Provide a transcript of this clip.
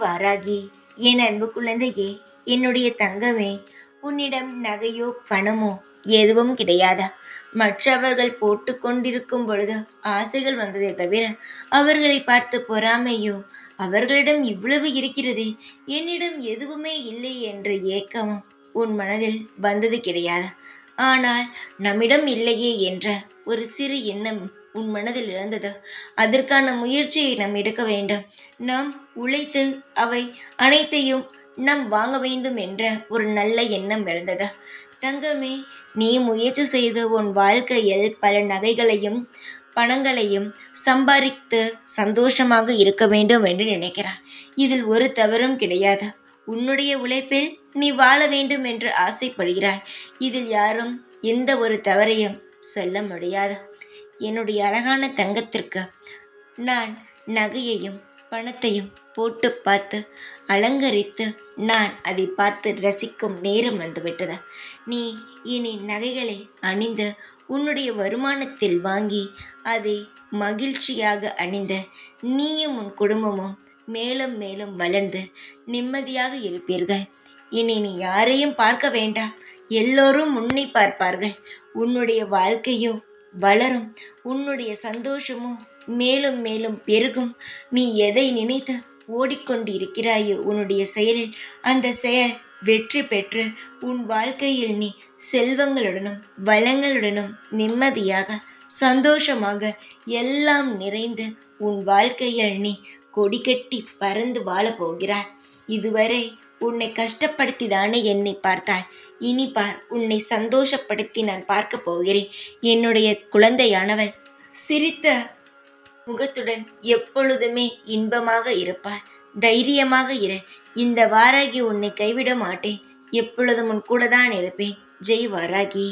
வாராகி என் அன்பு குழந்தையே என்னுடைய தங்கமே உன்னிடம் நகையோ பணமோ எதுவும் கிடையாதா? மற்றவர்கள் போட்டு கொண்டிருக்கும் பொழுது ஆசைகள் வந்ததே தவிர அவர்களை பார்த்து பொறாமையோ அவர்களிடம் இவ்வளவு இருக்கிறது என்னிடம் எதுவுமே இல்லை என்ற ஏக்கமும் உன் மனதில் வந்தது கிடையாது? ஆனால் நம்மிடம் இல்லையே என்ற ஒரு சிறு எண்ணம் உன் மனதில் இழந்தது. அதற்கான முயற்சியை நாம் எடுக்க வேண்டும். நாம் உழைத்து அவை அனைத்தையும் நாம் வாங்க வேண்டும் என்ற ஒரு நல்ல எண்ணம் இருந்தது. தங்கமே நீ முயற்சி செய்து உன் வாழ்க்கையில் பல நகைகளையும் பணங்களையும் சம்பாதித்து சந்தோஷமாக இருக்க வேண்டும் என்று நினைக்கிறாய். இதில் ஒரு தவறும் கிடையாது. உன்னுடைய உழைப்பில் நீ வாழ வேண்டும் என்று ஆசைப்படுகிறாய். இதில் யாரும் எந்த ஒரு தவறையும் சொல்ல முடியாது. என்னுடைய அழகான தங்கத்திற்கு நான் நகையையும் பணத்தையும் போட்டு பார்த்து அலங்கரித்து நான் அதை பார்த்து ரசிக்கும் நேரம் வந்துவிட்டது. நீ இனி நகைகளை அணிந்து உன்னுடைய வருமானத்தில் வாங்கி அதை மகிழ்ச்சியாக அணிந்து நீயும் உன் குடும்பமும் மேலும் மேலும் வளர்ந்து நிம்மதியாக இருப்பீர்கள். இனி நீ யாரையும் பார்க்க வேண்டாம். எல்லோரும் உன்னை பார்ப்பார்கள். உன்னுடைய வாழ்க்கையோ வளரும். உன்னுடைய சந்தோஷமும் மேலும் மேலும் பெருகும். நீ எதை நினைத்து ஓடிக்கொண்டு இருக்கிறாயோ உன்னுடைய செயலில் அந்த செயல் வெற்றி பெற்று உன் வாழ்க்கையில் நீ செல்வங்களுடனும் வளங்களுடனும் நிம்மதியாக சந்தோஷமாக எல்லாம் நிறைந்து உன் வாழ்க்கையில் நீ கொடிகட்டி பறந்து வாழப் போகிறாய். இதுவரை உன்னை கஷ்டப்படுத்தி தானே என்னை பார்த்தாய். இனி பார் உன்னை சந்தோஷப்படுத்தி நான் பார்க்க போகிறேன். என்னுடைய குழந்தையானவள் சிரித்த முகத்துடன் எப்பொழுதுமே இன்பமாக இருப்பாள். தைரியமாக இரு. இந்த வாராகி உன்னை கைவிட மாட்டேன். எப்பொழுதும் உன் கூட தான் இருப்பேன். ஜெய் வாராகி.